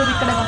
ആസ്വദിക്കണമോ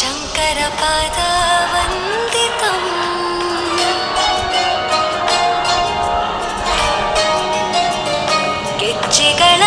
शङ्करपादावन्दितम् ಗೆಜ್ಜೆಗಳ